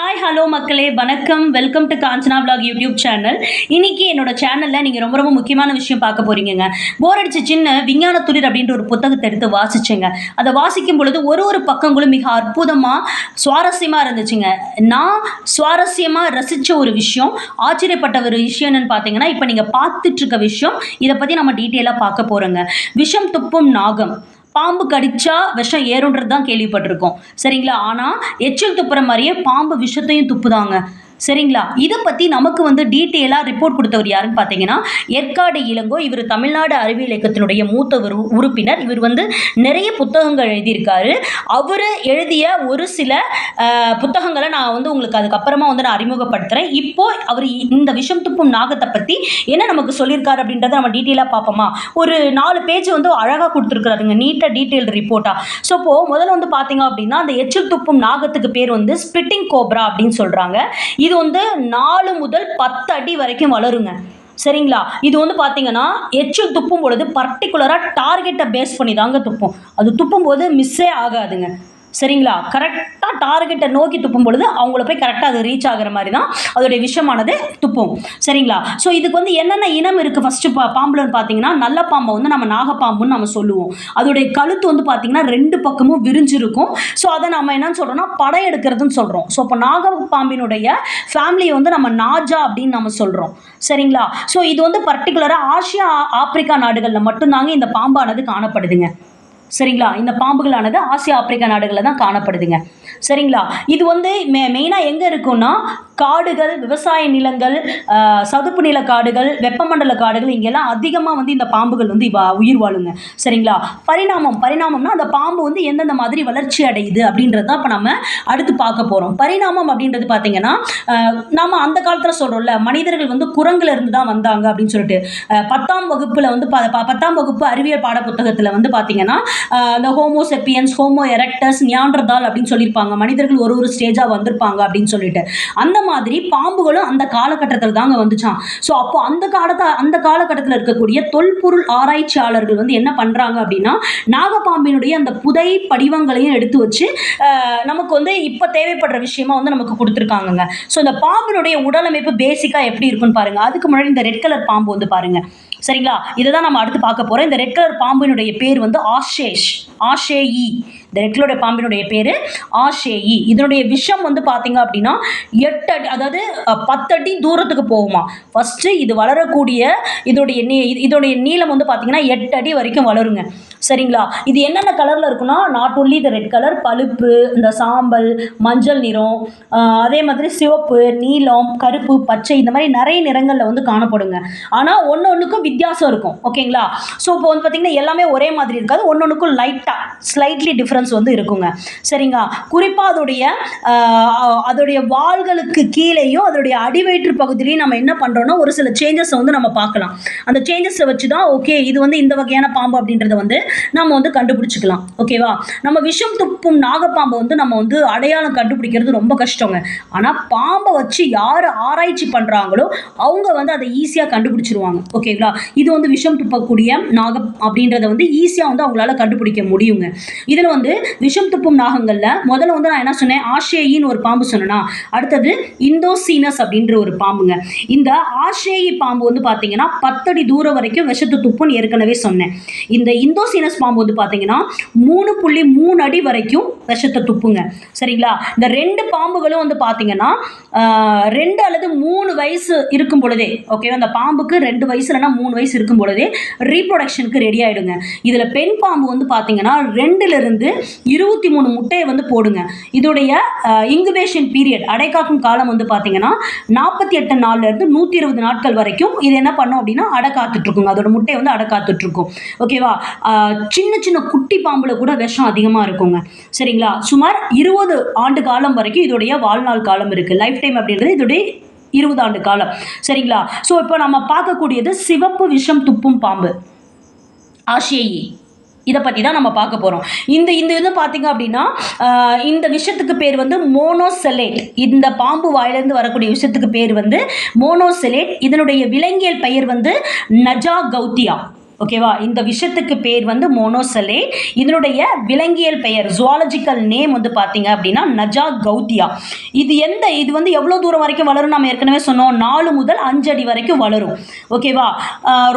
Hi hello மக்களே. வணக்கம். Welcome to Kanchana blog YouTube channel இன்னைக்கு என்னோட சேனலில் நீங்கள் ரொம்ப ரொம்ப முக்கியமான விஷயம் பார்க்க போகிறீங்க போர் அடிச்ச சின்ன விஞ்ஞான துளிர் அப்படின்ற ஒரு புத்தகத்தை எடுத்து வாசிச்சுங்க. அதை வாசிக்கும் பொழுது ஒரு ஒரு பக்கங்களும் மிக அற்புதமாக சுவாரஸ்யமாக இருந்துச்சுங்க. நான் சுவாரஸ்யமாக ரசித்த ஒரு விஷயம் ஆச்சரியப்பட்ட ஒரு விஷயம் என்னன்னு பார்த்தீங்கன்னா இப்போ நீங்கள் பார்த்துட்டு இருக்க விஷயம் இதை பற்றி நம்ம டீட்டெயிலாக பார்க்க போகிறோங்க விஷம் துப்பும் நாகம். பாம்பு கடிச்சா விஷம் ஏறுன்றது தான் கேள்விப்பட்டிருக்கோம். சரிங்களா? ஆனால் எச்சில் துப்புற மாதிரியே பாம்பு விஷத்தையும் துப்புதாங்க. சரிங்களா? இதை பற்றி நமக்கு வந்து டீட்டெயிலாக ரிப்போர்ட் கொடுத்தவர் யாருன்னு பார்த்தீங்கன்னா ஏற்காடு இளங்கோ இவர் தமிழ்நாடு அறிவியல் இயக்கத்தினுடைய மூத்த உறுப்பினர். இவர் வந்து நிறைய புத்தகங்கள் எழுதியிருக்காரு. அவர் எழுதிய ஒரு சில புத்தகங்களை நான் வந்து உங்களுக்கு அதுக்கப்புறமா வந்து நான் அறிமுகப்படுத்துகிறேன் இப்போ அவர் இந்த விஷம் துப்பும் நாகத்தை பற்றி என்ன நமக்கு சொல்லியிருக்காரு அப்படின்றத நம்ம டீட்டெயிலாக பார்ப்போமா ஒரு நாலு பேஜ் வந்து அழகாக கொடுத்துருக்காருங்க நீட்டாக டீட்டெயில் ரிப்போர்ட்டாக ஸோ இப்போது முதல்ல வந்து பார்த்தீங்க அப்படின்னா அந்த எச்சில் துப்பும் நாகத்துக்கு பேர் வந்து ஸ்பிட்டிங் கோப்ரா அப்படின்னு சொல்கிறாங்க இது வந்து நாலு முதல் பத்து அடி வரைக்கும் வளருங்க. சரிங்களா? இது வந்து பார்த்தீங்கன்னா எச்சில் துப்பும் பொழுது பர்டிகுலராக டார்கெட்டை பேஸ் பண்ணி தாங்க துப்பும். அது துப்பும் போது மிஸ்ஸே ஆகாதுங்க. சரிங்களா? கரெக்டாக டார்கெட்டை நோக்கி துப்பும் பொழுது அவங்கள போய் கரெக்டாக அது ரீச் ஆகுற மாதிரி தான் அதோடைய விஷமானது துப்பும். சரிங்களா? ஸோ இதுக்கு வந்து என்னென்ன இனம் இருக்குது ஃபஸ்ட்டு பா பாம்புலன்னு பார்த்தீங்கன்னா நல்ல பாம்பை வந்து நம்ம நாகப்பாம்புன்னு நம்ம சொல்லுவோம். அதோடைய கழுத்து வந்து பார்த்தீங்கன்னா ரெண்டு பக்கமும் விரிஞ்சிருக்கும். ஸோ அதை நம்ம என்னன்னு சொல்கிறோம்னா படம் எடுக்கிறதுன்னு சொல்கிறோம் ஸோ இப்போ நாகப்பாம்பினுடைய ஃபேமிலியை வந்து நம்ம நாஜா அப்படின்னு நம்ம சொல்கிறோம் சரிங்களா? ஸோ இது வந்து பர்டிகுலராக ஆசியா ஆப்பிரிக்கா நாடுகளில் மட்டும்தாங்க இந்த பாம்பானது காணப்படுதுங்க. சரிங்களா? இந்த பாம்புகளானது ஆசியா ஆப்பிரிக்கா நாடுகளில் தான் காணப்படுதுங்க. சரிங்களா? இது வந்து மெ மெயினாக எங்கே இருக்குன்னா காடுகள் விவசாய நிலங்கள் சதுப்பு நில காடுகள் வெப்பமண்டல காடுகள் இங்கெல்லாம் அதிகமாக வந்து இந்த பாம்புகள் வந்து இவ உயிர் வாழுங்க. சரிங்களா? பரிணாமம் பரிணாமம்னா அந்த பாம்பு வந்து எந்தெந்த மாதிரி வளர்ச்சி அடையுது அப்படின்றது தான் இப்போ நம்ம அடுத்து பார்க்க போகிறோம் பரிணாமம் அப்படின்றது பார்த்தீங்கன்னா நாம் அந்த காலத்தில் சொல்கிறோம்ல மனிதர்கள் வந்து குரங்குல இருந்து தான் வந்தாங்க அப்படின்னு சொல்லிட்டு. பத்தாம் வகுப்பில் வந்து ப ப- பத்தாம் வகுப்பு அறிவியல் பாட புத்தகத்தில் வந்து பார்த்தீங்கன்னா இந்த Homo sapiens Homo erectus Neanderthal அப்படின்னு சொல்லியிருப்பாங்க. மனிதர்கள் ஒரு ஒரு ஸ்டேஜாக வந்திருப்பாங்க அப்படின்னு சொல்லிட்டு. அந்த மாதிரி பாம்புகளும் அந்த காலகட்டத்தில் தாங்க வந்துச்சான் ஸோ அப்போ அந்த காலத்தை அந்த காலகட்டத்தில் இருக்கக்கூடிய தொல்பொருள் ஆராய்ச்சியாளர்கள் வந்து என்ன பண்ணுறாங்க அப்படின்னா நாகப்பாம்பினுடைய அந்த புதை படிவங்களையும் எடுத்து வச்சு நமக்கு வந்து இப்போ தேவைப்படுற விஷயமா வந்து நமக்கு கொடுத்துருக்காங்கங்க. ஸோ இந்த பாம்பினுடைய உடலமைப்பு பேசிக்காக எப்படி இருக்குன்னு பாருங்க. அதுக்கு முன்னாடி இந்த ரெட் கலர் பாம்பு வந்து பாருங்க. சரிங்களா? இதை தான் நம்ம அடுத்து பார்க்க போகிறோம் இந்த ரெட் கலர் பாம்பினுடைய பேர் வந்து ஆஷேஷ். ஆஷேஇ இந்த ரெட்டிலோட பாம்பினுடைய பேர் ஆஷேயி. இதனுடைய விஷம் வந்து பார்த்தீங்க அப்படின்னா எட்டு அடி அதாவது பத்து பத்தடி தூரத்துக்கு போகுமா. ஃபஸ்ட்டு இது வளரக்கூடிய இதோடைய நீ இதனுடைய இதோடைய நீளம் வந்து பார்த்தீங்கன்னா எட்டு அடி வரைக்கும் வளருங்க. சரிங்களா? இது என்னென்ன கலரில் இருக்குன்னா நாட் ஒன்லி இந்த ரெட் கலர் பழுப்பு இந்த சாம்பல் மஞ்சள் நிறம் அதே மாதிரி சிவப்பு நீலம் கருப்பு பச்சை இந்த மாதிரி நிறைய நிறங்களில் வந்து காணப்படுங்க. ஆனால் ஒன்று ஒன்றுக்கும் வித்தியாசம் இருக்கும். ஓகேங்களா? ஸோ இப்போ வந்து பார்த்திங்கன்னா எல்லாமே ஒரே மாதிரி இருக்காது. ஒன்று ஒன்றுக்கும் லைட்டாக ஸ்லைட்லி டிஃப்ரெண்ட் டிஃப்ரென்ஸ் வந்து இருக்குங்க. சரிங்களா? குறிப்பாக அதோடைய அதோடைய வாள்களுக்கு கீழேயும் அதோடைய அடிவயிற்று பகுதியிலையும் நம்ம என்ன பண்ணுறோன்னா ஒரு சில சேஞ்சஸை வந்து நம்ம பார்க்கலாம். அந்த சேஞ்சஸை வச்சு தான் ஓகே இது வந்து இந்த வகையான பாம்பு அப்படின்றத வந்து நம்ம வந்து கண்டுபிடிச்சிக்கலாம். ஓகேவா நம்ம விஷம் துப்பும் நாகப்பாம்பை வந்து நம்ம வந்து அடையாளம் கண்டுபிடிக்கிறது ரொம்ப கஷ்டங்க. ஆனால் பாம்பை வச்சு யார் ஆராய்ச்சி பண்ணுறாங்களோ அவங்க வந்து அதை ஈஸியாக கண்டுபிடிச்சிருவாங்க. ஓகேங்களா இது வந்து விஷம் துப்பக்கூடிய நாகம் அப்படின்றத வந்து ஈஸியாக வந்து அவங்களால கண்டுபிடிக்க முடியுங்க. இதில் வந்து விஷம் துப்பும் நாகங்களில் முதல்ல வந்து நான் என்ன சொன்னேன்? ஆஷேயின்னு ஒரு பாம்பு சொன்னேன்னா அடுத்தது இந்தோசீனஸ் அப்படின்ற ஒரு பாம்புங்க. இந்த ஆஷேயி பாம்பு வந்து பார்த்தீங்கன்னா பத்தடி தூரம் வரைக்கும் விஷத்து துப்புன்னு ஏற்கனவே சொன்னேன். இந்த இந்தோசீனஸ் பாம்பு வந்து பார்த்தீங்கன்னா மூணு புள்ளி மூணு அடி வரைக்கும் விஷத்தை துப்புங்க. சரிங்களா? இந்த ரெண்டு பாம்புகளும் வந்து பார்த்தீங்கன்னா ரெண்டு அல்லது மூணு வயசு இருக்கும் பொழுதே ஓகேவா அந்த பாம்புக்கு ரெண்டு வயசு இல்லைனா மூணு வயசு இருக்கும் பொழுதே ரீப்ரொடக்ஷனுக்கு ரெடி ஆகிடுங்க இதில் பெண் பாம்பு வந்து பார்த்தீங்கன்னா ரெண்டுலேருந்து இருபத்தி மூணு முட்டையை வந்து போடுங்க. இதோடைய இங்குபேஷன் பீரியட் அடைக்காக்கும் காலம் வந்து பார்த்தீங்கன்னா நாற்பத்தி எட்டு நாள்லேருந்து நூற்றி இருபது நாட்கள் வரைக்கும் இது என்ன பண்ணும் அப்படின்னா அடக்காத்துட்ருக்குங்க. அதோட முட்டையை வந்து அடக்காத்துட்ருக்கும். ஓகேவா சின்ன சின்ன குட்டி பாம்பில் கூட விஷம் அதிகமாக இருக்குங்க. சரிங்களா? சுமார் இருபது ஆண்டு காலம் வரைக்கும் இதோடைய வாழ்நாள் காலம் இருக்குது லைஃப் டைம் அப்படின்றது இதோடைய இருபது ஆண்டு காலம். சரிங்களா? ஸோ இப்போ நம்ம பார்க்கக்கூடியது சிவப்பு விஷம் துப்பும் பாம்பு. ஆஷேயி இதை பற்றி தான் நம்ம பார்க்க போகிறோம் இந்த இந்த இது பார்த்தீங்க அப்படின்னா இந்த விஷயத்துக்கு பேர் வந்து மோனோசெலேட். இந்த பாம்பு வாயிலிருந்து வரக்கூடிய விஷயத்துக்கு பேர் வந்து மோனோசெலேட். இதனுடைய விலங்கியல் பெயர் வந்து நஜா கௌத்தியா ஓகேவா? இந்த விஷயத்துக்கு பேர் வந்து மோனோசலே. இதனுடைய விலங்கியல் பெயர் ஜுவாலஜிக்கல் நேம் வந்து பார்த்தீங்க அப்படின்னா நஜா கௌத்தியா இது எந்த இது வந்து எவ்வளோ தூரம் வரைக்கும் வளரும்? நம்ம ஏற்கனவே சொன்னோம். நாலு முதல் அஞ்சு அடி வரைக்கும் வளரும். ஓகேவா?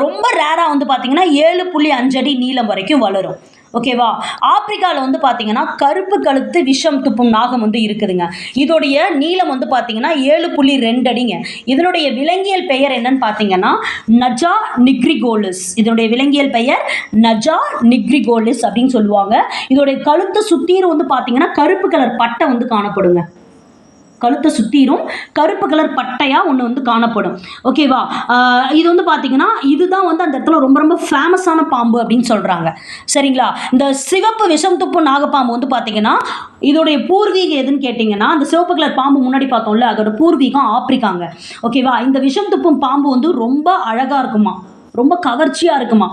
ரொம்ப ரேராக வந்து பார்த்தீங்கன்னா ஏழு புள்ளி அஞ்சு அடி நீளம் வரைக்கும் வளரும். ஓகேவா? ஆப்பிரிக்காவில் வந்து பார்த்தீங்கன்னா கருப்பு கழுத்து விஷம் துப்பும் நாகம் வந்து இருக்குதுங்க. இதோடைய நீளம் வந்து பார்த்தீங்கன்னா ஏழு புள்ளி ரெண்டு அடிங்க. இதனுடைய விலங்கியல் பெயர் என்னன்னு பார்த்தீங்கன்னா நஜா நிக்ரிகோலிஸ். இதனுடைய விலங்கியல் பெயர் நஜா நிக்ரிகோலிஸ் அப்படின்னு சொல்லுவாங்க. இதோடைய கழுத்தை சுத்தீரும் வந்து பார்த்தீங்கன்னா கருப்பு கலர் பட்டை வந்து காணப்படுங்க. கழுத்தை சுற்றிரும் கருப்பு கலர் பட்டையாக ஒன்று வந்து காணப்படும். ஓகேவா இது வந்து பார்த்தீங்கன்னா இதுதான் வந்து அந்த இடத்துல ரொம்ப ரொம்ப ஃபேமஸான பாம்பு அப்படின்னு சொல்கிறாங்க சரிங்களா? இந்த சிவப்பு விஷம் துப்பு நாகப்பாம்பு வந்து பார்த்தீங்கன்னா இதோடைய பூர்வீகம் எதுன்னு கேட்டிங்கன்னா அந்த சிவப்பு கலர் பாம்பு முன்னாடி பார்த்தோம்ல அதோட பூர்வீகம் ஆப்பிரிக்காங்க. ஓகேவா இந்த விஷம் துப்பும் பாம்பு வந்து ரொம்ப அழகாக இருக்குமா? ரொம்ப கவர்ச்சியாக இருக்குமா?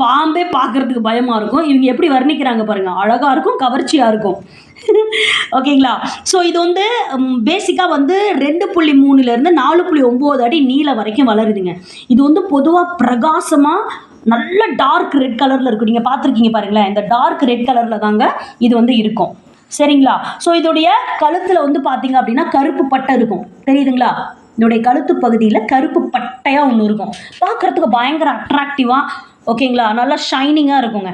பாம்பே பார்க்கறதுக்கு பயமாக இருக்கும். இவங்க எப்படி வர்ணிக்கிறாங்க பாருங்கள் அழகாக இருக்கும் கவர்ச்சியாக இருக்கும். ஓகேங்களா ஸோ இது வந்து பேசிக்காக வந்து ரெண்டு புள்ளி மூணுலேருந்து நாலு புள்ளி ஒம்பது அடி நீளம் வரைக்கும் வளருதுங்க. இது வந்து பொதுவாக பிரகாசமாக நல்ல டார்க் ரெட் கலரில் இருக்கும். நீங்கள் பார்த்துருக்கீங்க பாருங்களேன் இந்த டார்க் ரெட் கலரில் தாங்க இது வந்து இருக்கும். சரிங்களா? ஸோ இதோடைய கழுத்தில் வந்து பார்த்தீங்க அப்படின்னா கருப்பு பட்டை இருக்கும். தெரியுதுங்களா? இதோடைய கழுத்து பகுதியில் கருப்பு பட்டையாக ஒன்று இருக்கும். பார்க்குறதுக்கு பயங்கர அட்ராக்டிவாக ஓகேங்களா நல்லா ஷைனிங்காக இருக்குங்க.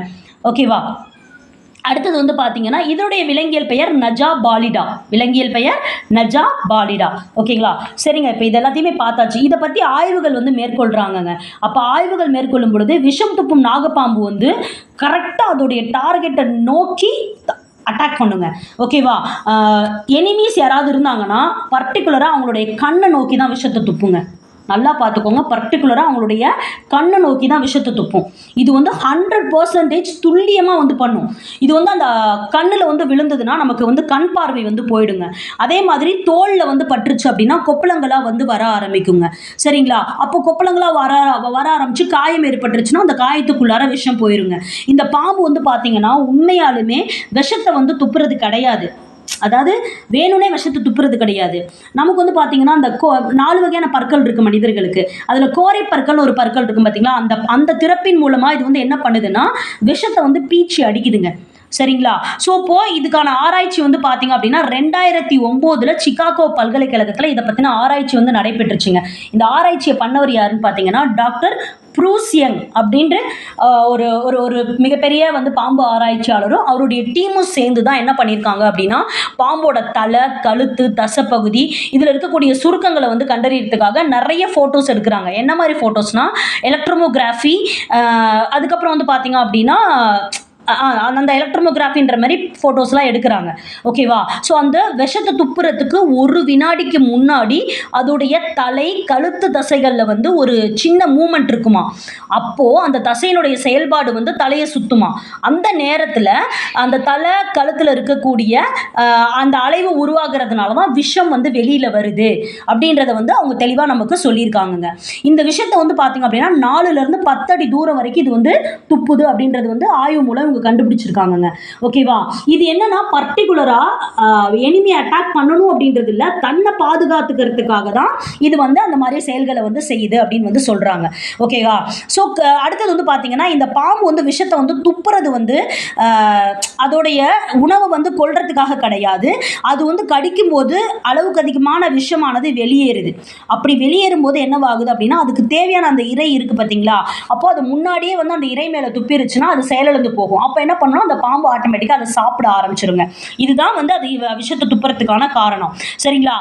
ஓகேவா அடுத்தது வந்து பார்த்தீங்கன்னா இதனுடைய விலங்கியல் பெயர் நஜா பாலிடா விலங்கியல் பெயர் நஜா பாலிடா ஓகேங்களா? சரிங்க இப்போ இது எல்லாத்தையுமே பார்த்தாச்சு. இதை பற்றி ஆய்வுகள் வந்து மேற்கொள்கிறாங்கங்க அப்போ ஆய்வுகள் மேற்கொள்ளும் பொழுது விஷம் துப்பும் நாகப்பாம்பு வந்து கரெக்டாக அதோடைய டார்கெட்டை நோக்கி அட்டாக் பண்ணுங்க. ஓகேவா? எனிமீஸ் யாராவது இருந்தாங்கன்னா பர்டிகுலராக அவங்களுடைய கண்ணை நோக்கி தான் விஷத்தை துப்புங்க. நல்லா பார்த்துக்கோங்க. பர்டிகுலராக அவங்களுடைய கண்ணை நோக்கி தான் விஷத்தை துப்பும். இது வந்து ஹண்ட்ரட் பர்சன்டேஜ் துல்லியமாக வந்து பண்ணும். இது வந்து அந்த கண்ணில் வந்து விழுந்ததுன்னா நமக்கு வந்து கண் பார்வை வந்து போயிடுங்க. அதே மாதிரி தோலில் வந்து பட்டுருச்சு அப்படின்னா கொப்பளங்களாக வந்து வர ஆரம்பிக்குங்க. சரிங்களா? அப்போ கொப்பளங்களாக வர வர ஆரம்பித்து காயம் ஏற்பட்டுருச்சுன்னா அந்த காயத்துக்குள்ளார விஷம் போயிருங்க. இந்த பாம்பு வந்து பார்த்தீங்கன்னா உண்மையாலுமே விஷத்தை வந்து துப்புறது கிடையாது. அதாவது வேணும்னே விஷத்தை துப்புறது கிடையாது. நமக்கு வந்து பார்த்தீங்கன்னா அந்த கோ நாலு வகையான பற்கள் இருக்குது மனிதர்களுக்கு. அதில் கோரை பற்கள் ஒரு பற்கள் இருக்கும் பார்த்தீங்களா அந்த அந்த திறப்பின் மூலமாக இது வந்து என்ன பண்ணுதுன்னா விஷத்தை வந்து பீச்சி அடிக்குதுங்க. சரிங்களா? ஸோ இப்போ இதுக்கான ஆராய்ச்சி வந்து பார்த்தீங்க அப்படின்னா ரெண்டாயிரத்தி ஒம்போதில் சிகாகோ பல்கலைக்கழகத்தில் இதை பற்றின ஆராய்ச்சி வந்து நடைபெற்றுச்சுங்க. இந்த ஆராய்ச்சியை பண்ணவர் யாருன்னு பார்த்தீங்கன்னா டாக்டர் ப்ரூசியங் அப்படின்ற ஒரு ஒரு ஒரு மிகப்பெரிய வந்து பாம்பு ஆராய்ச்சியாளரும் அவருடைய டீமும் சேர்ந்து தான் என்ன பண்ணியிருக்காங்க அப்படின்னா பாம்போட தலை கழுத்து தசப்பகுதி இதில் இருக்கக்கூடிய சுருக்கங்களை வந்து கண்டறியறதுக்காக நிறைய ஃபோட்டோஸ் எடுக்கிறாங்க. என்ன மாதிரி ஃபோட்டோஸ்னால் எலக்ட்ரோமோகிராஃபி அதுக்கப்புறம் வந்து பார்த்தீங்க அப்படின்னா அந்த எலக்ட்ரோமோகிராஃபின்ற மாதிரி ஃபோட்டோஸ்லாம் எடுக்கிறாங்க. ஓகேவா ஸோ அந்த விஷத்தை துப்புறதுக்கு ஒரு வினாடிக்கு முன்னாடி அதோடைய தலை கழுத்து தசைகளில் வந்து ஒரு சின்ன மூமெண்ட் இருக்குமா? அப்போது அந்த தசையினுடைய செயல்பாடு வந்து தலையை சுத்துமா? அந்த நேரத்தில் அந்த தலை கழுத்தில் இருக்கக்கூடிய அந்த அலைவு உருவாகிறதுனால தான் விஷம் வந்து வெளியில் வருது. அப்படின்றத வந்து அவங்க தெளிவாக நமக்கு சொல்லியிருக்காங்கங்க. இந்த விஷயத்தை வந்து பார்த்தீங்க அப்படின்னா நாலுலேருந்து பத்தடி தூரம் வரைக்கும் இது வந்து துப்புது அப்படின்றது வந்து ஆய்வு மூலம் அவங்க கண்டுபிடிச்சிருக்காங்கங்க. ஓகேவா இது என்னன்னா பர்டிகுலராக எனிமி அட்டாக் பண்ணணும் அப்படின்றது இல்லை தன்னை பாதுகாத்துக்கிறதுக்காக தான் இது வந்து அந்த மாதிரி செயல்களை வந்து செய்யுது அப்படின்னு வந்து சொல்கிறாங்க ஓகேவா ஸோ அடுத்தது வந்து பார்த்தீங்கன்னா இந்த பாம்பு வந்து விஷத்தை வந்து துப்புறது வந்து அதோடைய உணவை வந்து கொள்றதுக்காக கிடையாது. அது வந்து கடிக்கும்போது அளவுக்கு அதிகமான விஷமானது வெளியேறுது. அப்படி வெளியேறும் போது என்னவாகுது அப்படின்னா அதுக்கு தேவையான அந்த இறை இருக்குது பார்த்தீங்களா அப்போ அது முன்னாடியே வந்து அந்த இறை மேலே துப்பிருச்சுன்னா அது செயலிழந்து போகும். அப்போ என்ன பண்ணணும்? அந்த பாம்பு ஆட்டோமேட்டிக்காக அதை சாப்பிட ஆரம்பிச்சிருங்க. இதுதான் வந்து அது விஷத்தை துப்புறதுக்கான காரணம். சரிங்களா?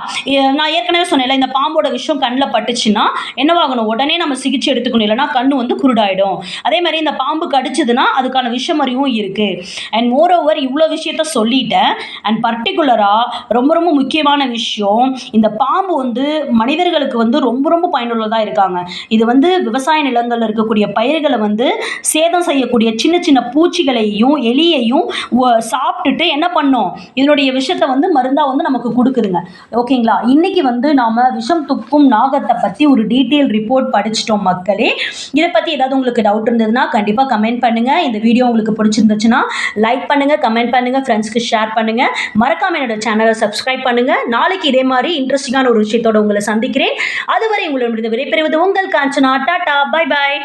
நான் ஏற்கனவே சொன்னேன்ல இந்த பாம்போட விஷம் கண்ணில் பட்டுச்சுன்னா என்னவாகணும் உடனே நம்ம சிகிச்சை எடுத்துக்கணும். இல்லைன்னா கண்ணு வந்து குருடாயிடும். அதே மாதிரி இந்த பாம்பு கடிச்சதுன்னா அதுக்கான விஷமறிவும் இருக்குது அண்ட் மோர் ஓவர் இவ்வளோ விஷயத்த சொல்லிட்டேன். அண்ட் பர்டிகுலராக ரொம்ப ரொம்ப முக்கியமான விஷயம் இந்த பாம்பு வந்து மனிதர்களுக்கு வந்து ரொம்ப ரொம்ப பயனுள்ளதாக இருக்காங்க. இது வந்து விவசாய நிலங்களில் இருக்கக்கூடிய பயிர்களை வந்து சேதம் செய்யக்கூடிய சின்ன சின்ன பூச்சிகள் பூச்சிகளையும் எலியையும் சாப்பிட்டுட்டு என்ன பண்ணோம்? இதனுடைய விஷத்தை வந்து மருந்தாக வந்து நமக்கு கொடுக்குதுங்க. ஓகேங்களா? இன்னைக்கு வந்து நாம் விஷம் துப்பும் நாகத்தை பற்றி ஒரு டீட்டெயில் ரிப்போர்ட் படிச்சிட்டோம் மக்களே. இதை பற்றி ஏதாவது உங்களுக்கு டவுட் இருந்ததுன்னா கண்டிப்பாக கமெண்ட் பண்ணுங்கள் இந்த வீடியோ உங்களுக்கு பிடிச்சிருந்துச்சுன்னா லைக் பண்ணுங்கள் கமெண்ட் பண்ணுங்கள் ஃப்ரெண்ட்ஸ்க்கு ஷேர் பண்ணுங்கள் மறக்காம என்னோட சேனலை சப்ஸ்கிரைப் பண்ணுங்கள் நாளைக்கு இதே மாதிரி இன்ட்ரெஸ்டிங்கான ஒரு விஷயத்தோட உங்களை சந்திக்கிறேன். அதுவரை உங்களுடைய விடைபெறுவது உங்கள் காஞ்சனா. Tata bye bye